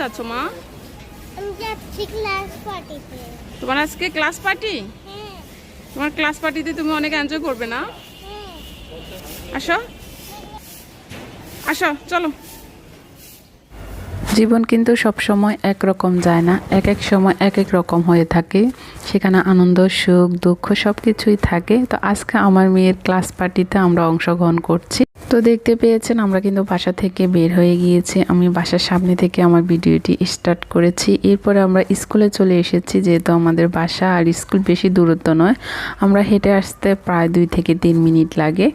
যাচ্ছ মা? আমি যাচ্ছি ক্লাস পার্টিতে তোমার আজকে ক্লাস পার্টি হ্যাঁ। তোমার ক্লাস পার্টিতে তুমি অনেক এনজয় করবে না? হ্যাঁ। আসো। আসো চলো। জীবন কিন্তু সব সময় একরকম যায় না এক এক সময় এক এক রকম হয়ে থাকে। সেখানে আনন্দ সুখ দুঃখ সব কিছুই থাকে। তো আজকে আমার মেয়ের ক্লাস পার্টিতে আমরা অংশগ্রহণ করছি। তো দেখতে পেয়েছেন, আমরা কিন্তু বাসা থেকে বের হয়ে গিয়েছি। আমি বাসার সামনে থেকে আমার ভিডিওটি স্টার্ট করেছি। এরপরে আমরা স্কুলে চলে এসেছি, যেহেতু আমাদের বাসা আর স্কুল বেশি দূরত্ব নয়। আমরা হেঁটে আসতে প্রায় দুই থেকে তিন মিনিট লাগে।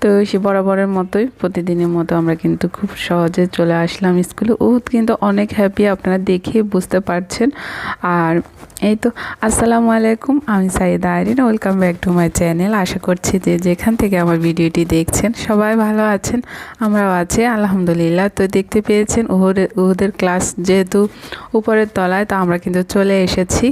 তো সে বরাবরের মতোই প্রতিদিনের মতো আমরা কিন্তু খুব সহজে চলে আসলাম স্কুলে। ও কিন্তু অনেক হ্যাপি আপনারা দেখে বুঝতে পারছেন। আর এই তো, আসসালামু আলাইকুম, আমি Saida Arin. Welcome back to my channel আশা করছি যে যেখান থেকে আমার ভিডিওটি দেখছেন, সবাই ভালো আছেন? আমরাও আছি, আলহামদুলিল্লাহ। তো দেখতে পেয়েছেন ওদের ওদের ক্লাস যেহেতু উপরের তলায়, তো আমরা কিন্তু চলে এসেছি।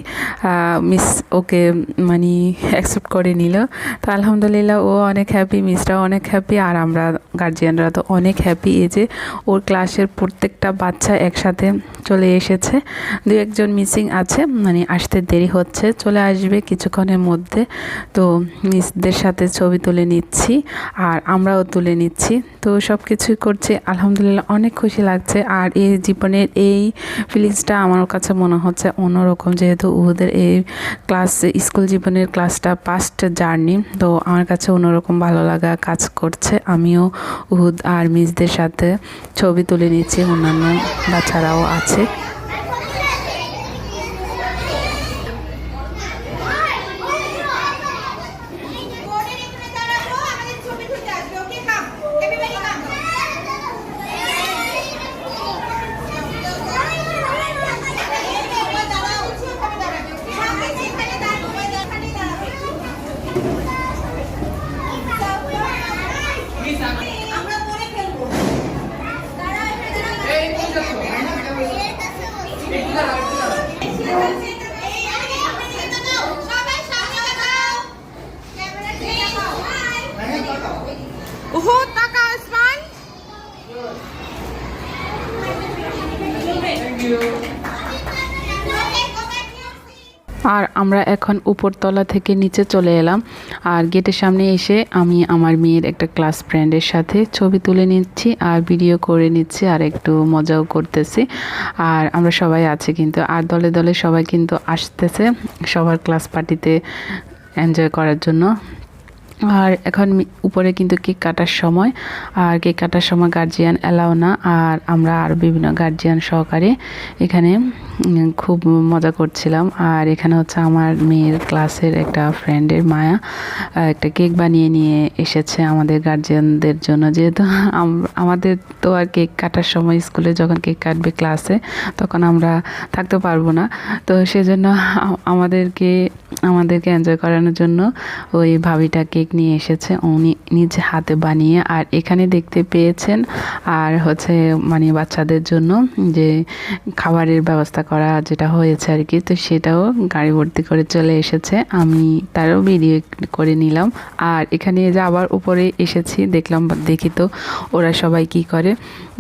মিস ওকে মানে অ্যাকসেপ্ট করে নিল। তো আলহামদুলিল্লাহ ও অনেক হ্যাপি মিসরাও অনেক হ্যাপি আর আমরা গার্জিয়ানরা তো অনেক হ্যাপি এই যে ওর ক্লাসের প্রত্যেকটা বাচ্চা একসাথে চলে এসেছে। দু একজন মিসিং আছে মানে আসতে দেরি হচ্ছে, চলে আসবে কিছুক্ষণের মধ্যে। তো মিসদের সাথে ছবি তুলে নিচ্ছি, আর আমরাও তুলে নিচ্ছি তো সব কিছুই করছি, আলহামদুলিল্লাহ অনেক খুশি লাগছে। আর এই জীবনের এই ফিলিংসটা আমার কাছে মনে হচ্ছে অন্যরকম, যেহেতু ওদের এই ক্লাস স্কুল জীবনের ক্লাসটা পাস্ট জার্নি তো আমার কাছে অন্যরকম ভালো লাগা কাজ করছে। আমিও উহুদ আর মিসদের সাথে ছবি তুলে নিচ্ছি, অন্যান্য বাচ্চারাও আছে। আমরা পরে ফেলব ওহো টাকা স্মাইল আর আমরা এখন উপরতলা থেকে নিচে চলে এলাম। আর গেটের সামনে এসে আমি আমার মেয়ের একটা ক্লাস ফ্রেন্ডের সাথে ছবি তুলে নিচ্ছি আর ভিডিও করে নিচ্ছি আর একটু মজাও করতেছি। আর আমরা সবাই আছি কিন্তু, আর দলে দলে সবাই কিন্তু আসতেছে সবার ক্লাস পার্টিতে এনজয় করার জন্য। আর এখন উপরে কিন্তু কেক কাটার সময়, আর কেক কাটার সময় গার্জিয়ান অ্যালাও না, আর আমরা আর বিভিন্ন গার্জিয়ান সহকারে এখানে খুব মজা করছিলাম। আর এখানে হচ্ছে আমার মেয়ের ক্লাসের একটা ফ্রেন্ডের মায়া একটা কেক বানিয়ে নিয়ে এসেছে আমাদের গার্জিয়ানদের জন্য। যেহেতু আমাদের তো আর কেক কাটার সময় স্কুলে যখন কেক কাটবে ক্লাসে তখন আমরা থাকতে পারব না। তো সেজন্য আমাদেরকে আমাদেরকে এনজয় করানোর জন্য ওই ভাবিটা কেক নিয়ে এসেছে। উনি নিজে হাতে বানিয়ে, আর এখানে দেখতে পেয়েছেন, আর হচ্ছে মানে বাচ্চাদের জন্য যে খাবারের ব্যবস্থা করা যেটা হয়েছে আর কি, তো সেটাও গাড়ি ভর্তি করে চলে এসেছে। আমি তারও ভিডিও করে নিলাম। আর এখানে যে আবার উপরে এসেছি, দেখলাম, দেখি তো ওরা সবাই কি করে।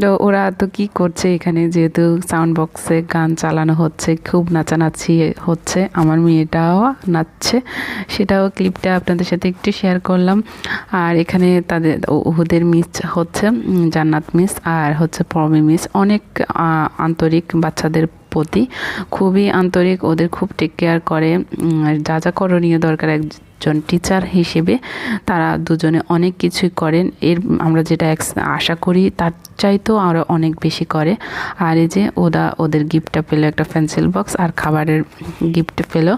তো ওরা তো কি করছে এখানে? যেহেতু সাউন্ড বক্সে গান চালানো হচ্ছে, খুব নাচানাচি হচ্ছে, আমার মেয়েটাও নাচছে। সেটাও ক্লিপটা আপনাদের সাথে একটু শেয়ার করলাম। আর এখানে তাদের, ওদের মিস হচ্ছে জান্নাত মিস আর হচ্ছে পরমি মিস অনেক আন্তরিক বাচ্চাদের প্রতি। খুবই আন্তরিক, ওদের খুব টেক কেয়ার করে। যা যা করণীয় দরকার একজন টিচার হিসেবে তারা দুজনে অনেক কিছুই করেন। এর আমরা যেটা আশা করি তার চাইতেও আরও অনেক বেশি করে। আর এই যে ওরা ওদের গিফটটা পেল একটা পেন্সিল বক্স আর খাবারের গিফট পেল।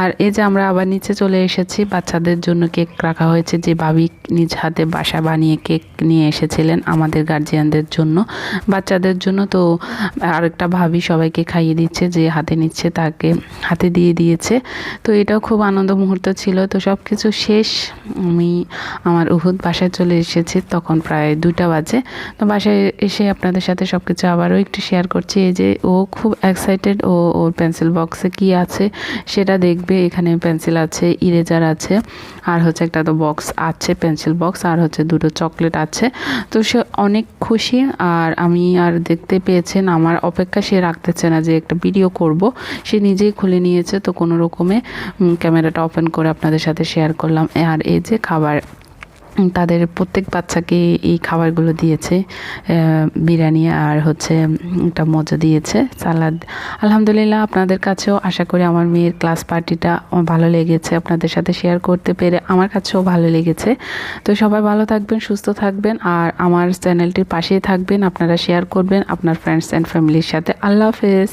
আর এই যে আমরা আবার নিচে চলে এসেছি, বাচ্চাদের জন্য কেক রাখা হয়েছে। যে ভাবি নিজ হাতে বাসা বানিয়ে কেক নিয়ে এসেছিলেন আমাদের গার্জিয়ানদের জন্য। বাচ্চাদের জন্য তো আরেকটা ভাবি সবাইকে খাইয়ে দিচ্ছে, যে হাতে নিচ্ছে তাকে হাতে দিয়ে দিয়েছে। তো এটাও খুব আনন্দ মুহূর্ত ছিল। তো সব কিছু শেষ। আমি আমার উহুদ বাসায় চলে এসেছি, তখন প্রায় দুটা বাজে। তো বাসায় এসে আপনাদের সাথে সব কিছু আবারও একটু শেয়ার করছি। এই যে ও খুব এক্সাইটেড ও, ওর পেন্সিল বক্সে কি আছে সেটা দেখবে। এখানে পেন্সিল আছে ইরেজার আছে, আর হচ্ছে একটা তো বক্স আছে পেন্সিল বক্স আর হচ্ছে দুটো চকলেট আছে। তো সে অনেক খুশি, আর আমি আর দেখতে পেয়েছেন আমার অপেক্ষা সে রাখতেছে না যে একটা ভিডিও করব। সে নিজেই খুলে নিয়েছে, তো কোনো রকমে ক্যামেরাটা ওপেন করে আপনাদের সাথে শেয়ার করলাম। আর এই যে খাবার তাদের প্রত্যেক বাচ্চাকে এই খাবারগুলো দিয়েছে বিরিয়ানি আর হচ্ছে একটা মজা দিয়েছে, সালাদ। আলহামদুলিল্লাহ আপনাদের কাছেও আশা করি আমার মেয়ের ক্লাস পার্টিটা ভালো লেগেছে। আপনাদের সাথে শেয়ার করতে পেরে আমার কাছেও ভালো লেগেছে। তো সবাই ভালো থাকবেন, সুস্থ থাকবেন, আর আমার চ্যানেলটির পাশেই থাকবেন। আপনারা শেয়ার করবেন আপনার ফ্রেন্ডস অ্যান্ড ফ্যামিলির সাথে। আল্লাহ হাফেজ।